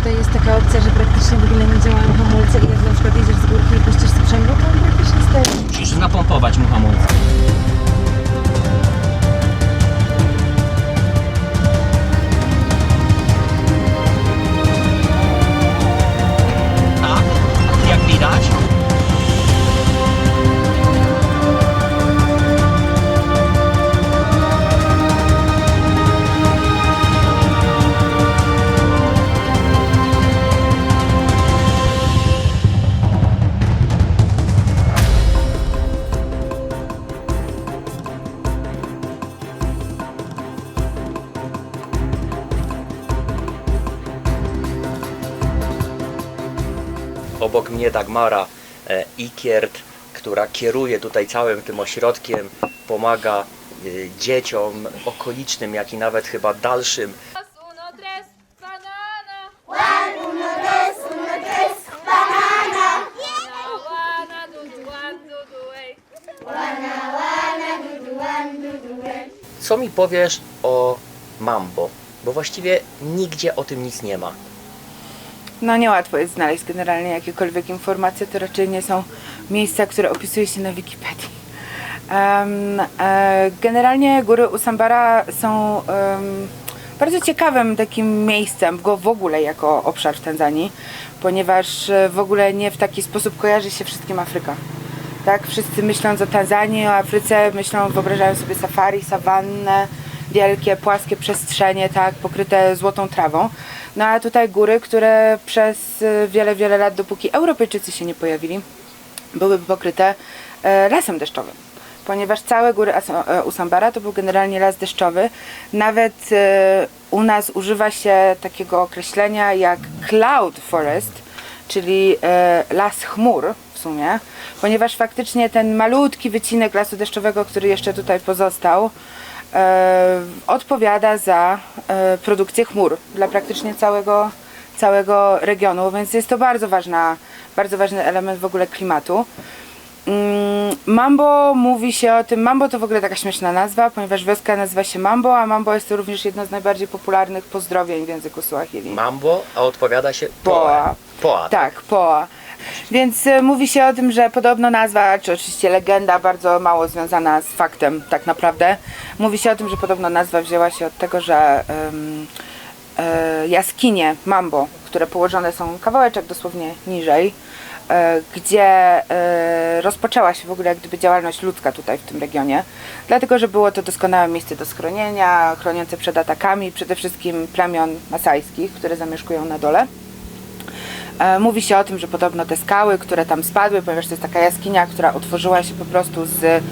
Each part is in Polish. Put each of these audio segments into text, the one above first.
tutaj jest taka opcja, że praktycznie w ogóle nie działają hamulce i jak na przykład jedziesz z górki i puścisz sprzęgło, to on praktycznie stoi. Musisz napompować mu hamulce. Obok mnie Dagmara e, Ikiert, która kieruje tutaj całym tym ośrodkiem, pomaga e, dzieciom okolicznym, jak i nawet chyba dalszym. Co mi powiesz o Mambo? Bo właściwie nigdzie o tym nic nie ma. No niełatwo jest znaleźć generalnie jakiekolwiek informacje, to raczej nie są miejsca, które opisuje się na Wikipedii. E, generalnie góry Usambara są bardzo ciekawym takim miejscem go w ogóle jako obszar w Tanzanii, ponieważ e, w ogóle nie w taki sposób kojarzy się wszystkim Afryka. Tak, wszyscy myśląc o Tanzanii, o Afryce, myślą, wyobrażają sobie safari, sawannę, wielkie, płaskie przestrzenie, tak, pokryte złotą trawą. No a tutaj góry, które przez y, wiele, wiele lat, dopóki Europejczycy się nie pojawili, były pokryte e, lasem deszczowym. Ponieważ całe góry e, Usambara to był generalnie las deszczowy. Nawet e, u nas używa się takiego określenia jak cloud forest, czyli las chmur w sumie, ponieważ faktycznie ten malutki wycinek lasu deszczowego, który jeszcze tutaj pozostał, odpowiada za e, produkcję chmur dla praktycznie całego, całego regionu, więc jest to bardzo, ważna, bardzo ważny element w ogóle klimatu. Mm, Mambo mówi się o tym, Mambo to w ogóle taka śmieszna nazwa, ponieważ wioska nazywa się Mambo, a Mambo jest to również jedno z najbardziej popularnych pozdrowień w języku Suahili. Mambo, a odpowiada się Poa. Poa. Poa. Tak, Poa. Więc e, mówi się o tym, że podobno nazwa, czy oczywiście legenda, bardzo mało związana z faktem tak naprawdę. Mówi się o tym, że podobno nazwa wzięła się od tego, że e, jaskinie Mambo, które położone są kawałeczek dosłownie niżej, e, gdzie rozpoczęła się w ogóle jak gdyby działalność ludzka tutaj w tym regionie, dlatego że było to doskonałe miejsce do schronienia, chroniące przed atakami przede wszystkim plemion masajskich, które zamieszkują na dole. E, Mówi się o tym, że podobno te skały, które tam spadły, ponieważ to jest taka jaskinia, która utworzyła się po prostu z,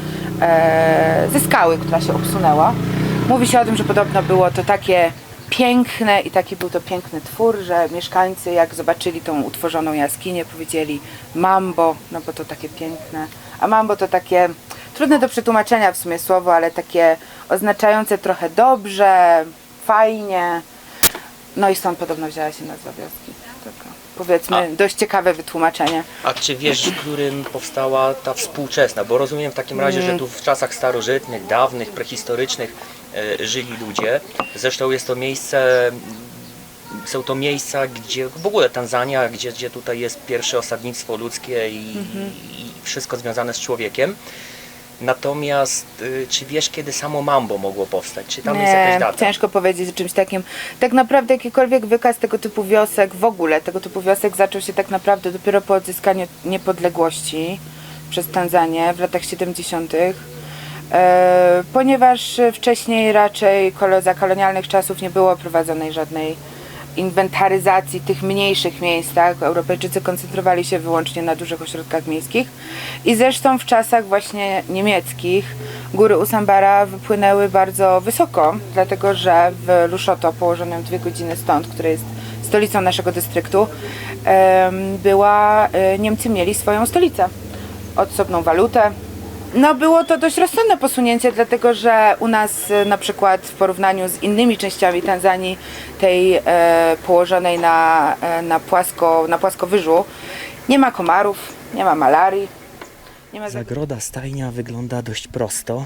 e, ze skały, która się obsunęła. Mówi się o tym, że podobno było to takie piękne i taki był to piękny twór, że mieszkańcy jak zobaczyli tą utworzoną jaskinię powiedzieli mambo, no bo to takie piękne. A mambo to takie trudne do przetłumaczenia w sumie słowo, ale takie oznaczające trochę dobrze, fajnie. No i stąd podobno wzięła się nazwa wioski. Powiedzmy, dość ciekawe wytłumaczenie. A czy wiesz, w którym powstała ta współczesna? Bo rozumiem w takim razie, że tu w czasach starożytnych, dawnych, prehistorycznych e, żyli ludzie. Zresztą jest to miejsce, są to miejsca, gdzie w ogóle Tanzania, gdzie, gdzie tutaj jest pierwsze osadnictwo ludzkie i, i wszystko związane z człowiekiem. Natomiast y, czy wiesz, kiedy samo Mambo mogło powstać? Czy tam jest jakaś data? ciężko powiedzieć o czymś takim. Tak naprawdę jakikolwiek wykaz tego typu wiosek, w ogóle tego typu wiosek zaczął się tak naprawdę dopiero po odzyskaniu niepodległości przez Tanzanię w latach 70. E, ponieważ wcześniej raczej kolo- za kolonialnych czasów nie było prowadzonej żadnej inwentaryzacji tych mniejszych miejsc, tak? Europejczycy koncentrowali się wyłącznie na dużych ośrodkach miejskich i zresztą w czasach właśnie niemieckich góry Usambara wypłynęły bardzo wysoko, dlatego że w Lushoto, położonym dwie godziny stąd, które jest stolicą naszego dystryktu, była, e, Niemcy mieli swoją stolicę, osobną walutę, no było to dość rozsądne posunięcie, dlatego że u nas e, na przykład w porównaniu z innymi częściami Tanzanii, tej e, położonej na, e, na, płasko, na płaskowyżu, nie ma komarów, nie ma malarii. Nie ma Zagroda stajnia wygląda dość prosto.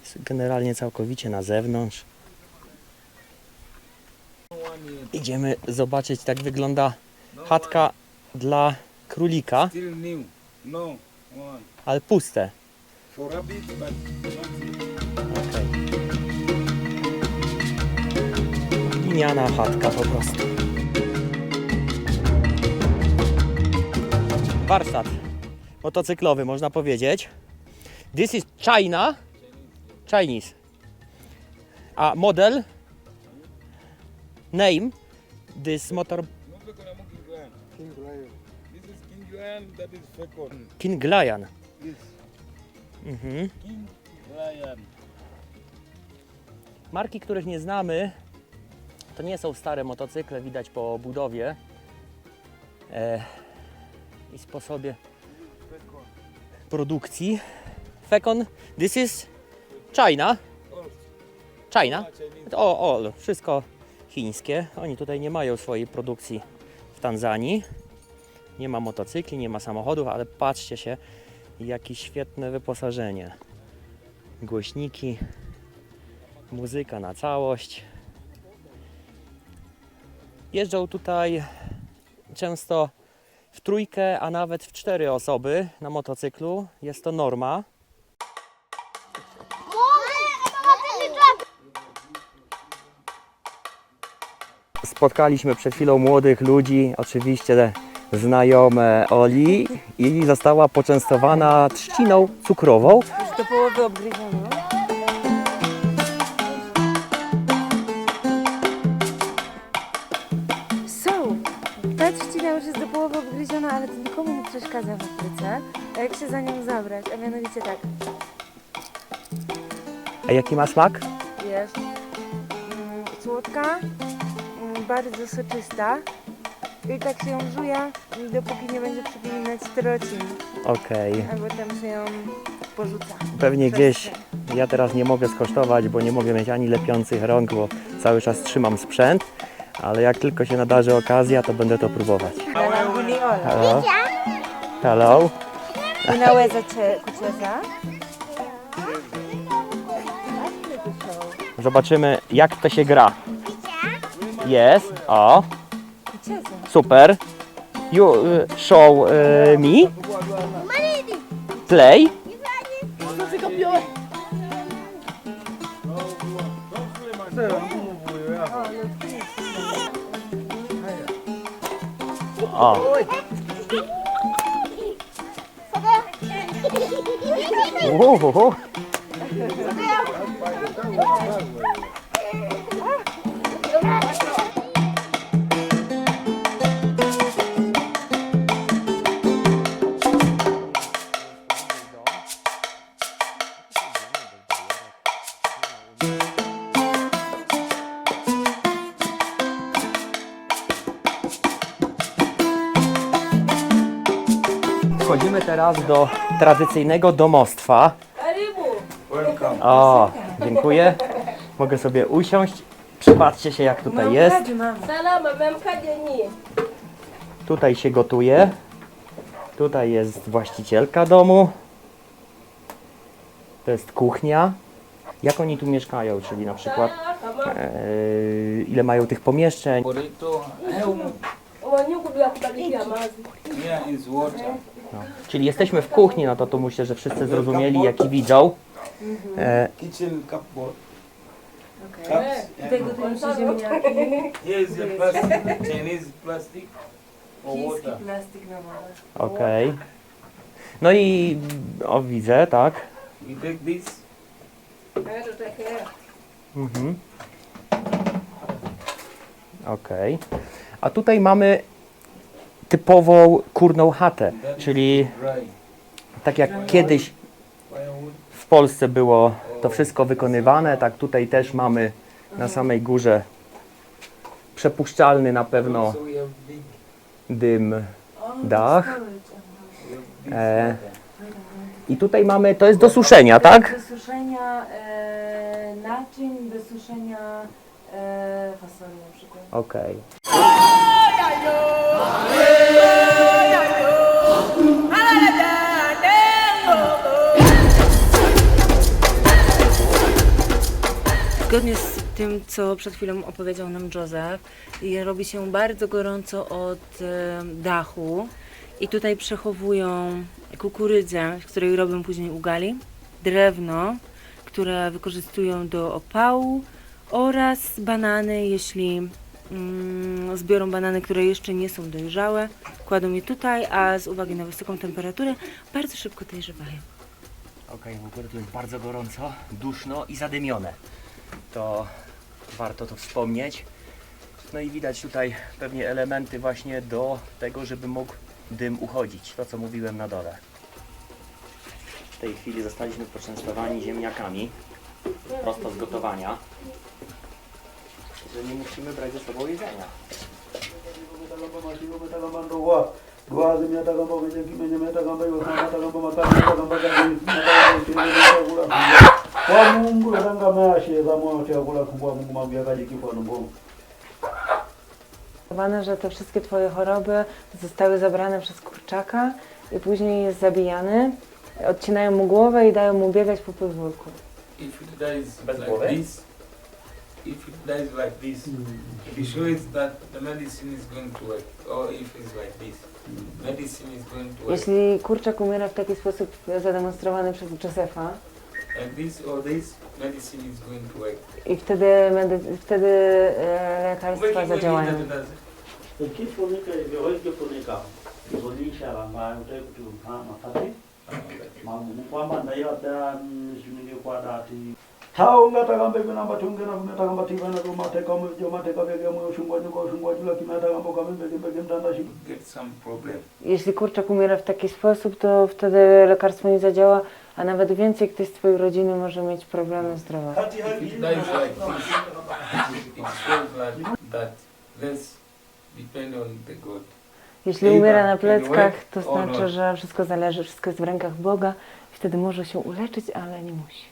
Jest generalnie całkowicie na zewnątrz. Idziemy zobaczyć, jak wygląda chatka dla królika, Still new. No one. ale puste. For rabbit, but Okej. Liniana chatka po prostu. Warsztat motocyklowy, można powiedzieć. This is China. Chinese. A model? Name? This motor No at. King Lion. Lion, that is. King Lion. Yes. Mhm. King Lion. Marki, których nie znamy, to nie są stare motocykle, widać po budowie e, i sposobie produkcji. Fekon, this is China. China? O, o, wszystko chińskie. Oni tutaj nie mają swojej produkcji w Tanzanii. Nie ma motocykli, nie ma samochodów, ale patrzcie się, jakie świetne wyposażenie. Głośniki, muzyka na całość. Jeżdżą tutaj często w trójkę, a nawet w cztery osoby na motocyklu. Jest to norma. Spotkaliśmy przed chwilą młodych ludzi, oczywiście znajome Oli i została poczęstowana trzciną cukrową. Już do połowy obgryziono. Są. Ta trzcina już jest do połowy obgryziona, ale to nikomu nie przeszkadza w Afryce. A jak się za nią zabrać? A mianowicie tak, A jaki ma smak? jest mm, słodka, mm, bardzo soczysta i tak się ją żuje, dopóki nie będzie przypominać trocin, Okej. albo tam się ją porzuca. Pewnie Przez gdzieś ja teraz nie mogę skosztować, bo nie mogę mieć ani lepiących rąk, bo cały czas trzymam sprzęt, ale jak tylko się nadarzy okazja, to będę to próbować. Hello. Hello. Unaweza cię kucheza? Zobaczymy jak to się gra. Jest. O. super. You y, show y, me. Play. O. Uhuhu. Wchodzimy teraz do tradycyjnego domostwa. O, dziękuję. Mogę sobie usiąść. Przypatrzcie się jak tutaj jest. Tutaj się gotuje. Tutaj jest właścicielka domu. To jest kuchnia. Jak oni tu mieszkają, czyli na przykład e, ile mają tych pomieszczeń. Burrito. Wanyuku bila water. Czyli jesteśmy w kuchni, no to tu myślę, że wszyscy zrozumieli, jak i widzą. E, Kitchen cupboard. Okay. Tutaj gotujemy się ziemniaki, Here is the plastic. Chinese plastic. Or kiski, water. plastik na. Okej. No i o widzę, tak. You take this. Mhm. Okej. A tutaj mamy typową kurną chatę, czyli tak jak kiedyś w Polsce było to wszystko wykonywane, tak tutaj też mamy na samej górze przepuszczalny na pewno dym dach. E. I tutaj mamy, to jest do suszenia, tak? Do suszenia e, naczyń, do suszenia e, fasoli na przykład. Okej. Zgodnie z tym, co przed chwilą opowiedział nam. I robi się bardzo gorąco od e, dachu. I tutaj przechowują kukurydzę, z której robią później ugali, drewno, które wykorzystują do opału oraz banany, jeśli mm, zbiorą banany, które jeszcze nie są dojrzałe, kładą je tutaj, a z uwagi na wysoką temperaturę bardzo szybko dojrzewają. Okej, w ogóle tu jest bardzo gorąco, duszno i zadymione. To warto to wspomnieć. No i widać tutaj pewnie elementy właśnie do tego, żeby mógł dym uchodzić. To co mówiłem na dole. W tej chwili zostaliśmy poczęstowani ziemniakami prosto z gotowania. Że nie musimy brać ze sobą jedzenia. Kwa Mungu nataka maashe za moyo chakula kubwa Mungu mabia kaji kifua nungu. Spowodowane, że te wszystkie Twoje choroby zostały zabrane przez kurczaka i później jest zabijany. Odcinają mu głowę i dają mu biegać po podwórku. If it dies Bez like głowy? this, if it dies like this, it shows that the medicine is going to work. Or if it's like this, medicine is going to work. Jeśli kurczak umiera w taki sposób zademonstrowany przez Józefa I wtedy, medy- wtedy e, lekarstwa zadziałają. Kwa kambe kuna na kamba jo shi. Get some problem. Jeśli kurczak umiera w taki sposób, to wtedy lekarstwo nie zadziała, a nawet więcej ktoś z Twojej rodziny może mieć problemy zdrowotne. Hati If hati. it dies like this, it shows like that. Let's depend on the God. Jeśli umiera na pleckach, to znaczy, że wszystko zależy, wszystko jest w rękach Boga i wtedy może się uleczyć, ale nie musi.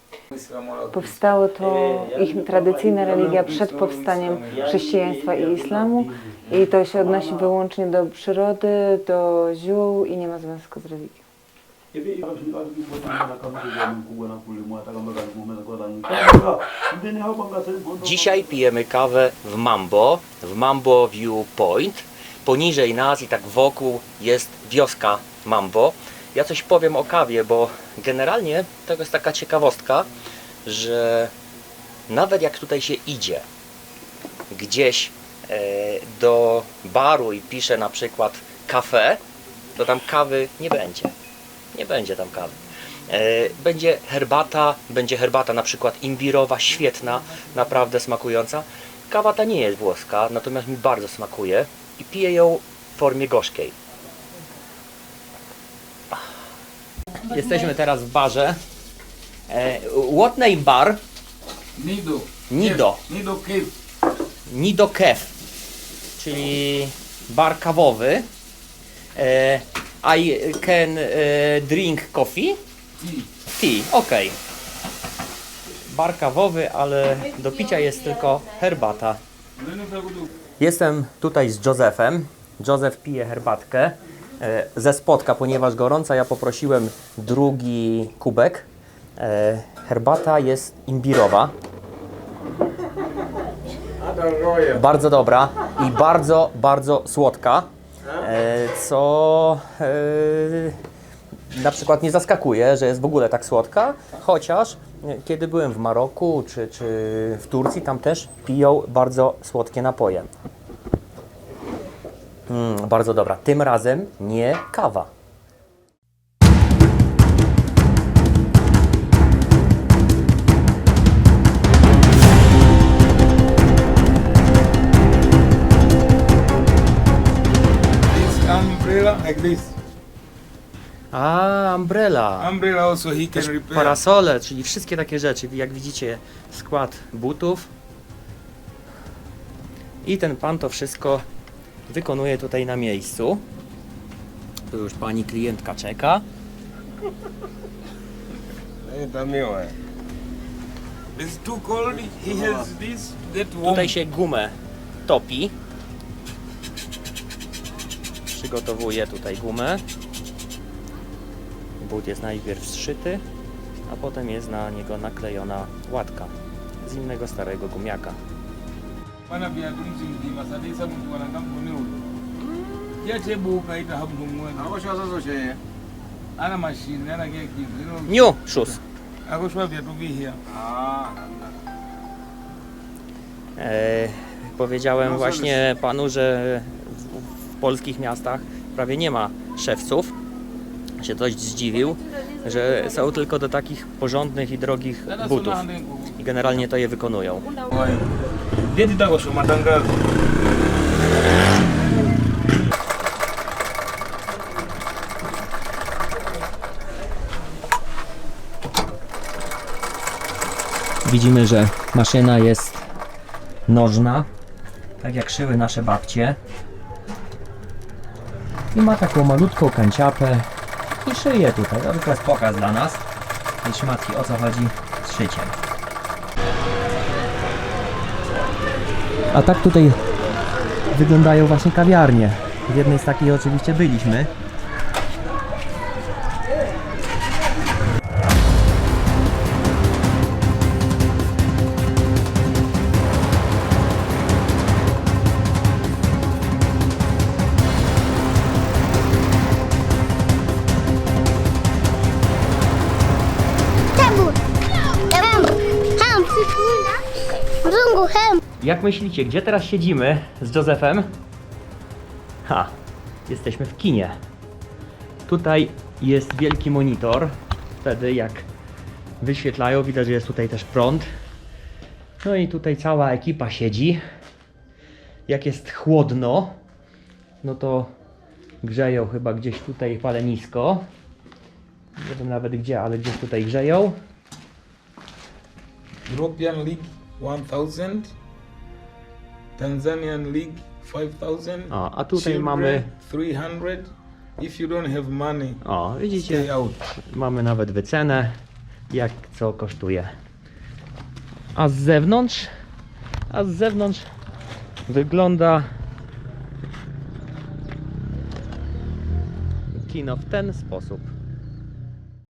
Powstało to ich tradycyjna religia przed powstaniem chrześcijaństwa i islamu i to się odnosi wyłącznie do przyrody, do ziół i nie ma związku z religią. Dzisiaj pijemy kawę w Mambo, w Mambo View Point. Poniżej nas i tak wokół jest wioska Mambo. Ja coś powiem o kawie, bo generalnie to jest taka ciekawostka, że nawet jak tutaj się idzie gdzieś e, do baru i pisze na przykład kafe, to tam kawy nie będzie. Nie będzie tam kawy. E, Będzie herbata, będzie herbata na przykład imbirowa, świetna, naprawdę smakująca. Kawa ta nie jest włoska, natomiast mi bardzo smakuje i piję ją w formie gorzkiej. Jesteśmy teraz w barze. E, What name bar? Nido. Nido. Nido cave. Nido Kev, czyli bar kawowy. I can e, drink coffee? Tea. Tea, ok. Bar kawowy, ale do picia jest tylko herbata. Jestem tutaj z Józefem. Józef pije herbatkę e, ze spotka, ponieważ gorąca. Ja poprosiłem drugi kubek. E, Herbata jest imbirowa. Bardzo dobra i bardzo, bardzo słodka. E, Co e, na przykład nie zaskakuje, że jest w ogóle tak słodka, chociaż kiedy byłem w Maroku czy, czy w Turcji, tam też piją bardzo słodkie napoje. Mm, bardzo dobra. Tym razem nie kawa. Like this. A, umbrella. Umbrella also he can Też repair. parasole, czyli wszystkie takie rzeczy. Jak widzicie, skład butów. I ten pan to wszystko wykonuje tutaj na miejscu. Tu już pani klientka czeka. It's too cold. He has this to get warm. Tutaj się gumę topi. Przygotowuje tutaj gumę. But jest najpierw zszyty, a potem jest na niego naklejona łatka z innego starego gumiaka. Wana biya dum sin di masadi sa muntu wana kam kuni ulu. Ya ce bu ka ita habdum mwen. Ako siya sa sushi. Ana machine, ana ke ki. Niu, szus. Ako shwa biya tu bi here. Ah, E, powiedziałem właśnie panu, że polskich miastach prawie nie ma szewców. Się dość zdziwił, że są tylko do takich porządnych i drogich butów. I generalnie to je wykonują. Widzimy, że maszyna jest nożna, tak jak szyły nasze babcie. I ma taką malutką kanciapę i szyje tutaj. To jest pokaz dla nas. I szmatki o co chodzi z szyciem. A tak tutaj wyglądają właśnie kawiarnie. W jednej z takich oczywiście byliśmy. Jak myślicie, gdzie teraz siedzimy z Józefem? Ha, jesteśmy w kinie. Tutaj jest wielki monitor. Wtedy jak wyświetlają, widać, że jest tutaj też prąd. No i tutaj cała ekipa siedzi. Jak jest chłodno, no to grzeją chyba gdzieś tutaj palenisko. Nie wiem nawet gdzie, ale gdzieś tutaj grzeją. European League 1000. Tanzanian League 5000. O, a tutaj Children, mamy, 300. If you don't have money, o widzicie, stay out. Mamy nawet wycenę, jak co kosztuje. A z zewnątrz, a z zewnątrz wygląda kino w ten sposób.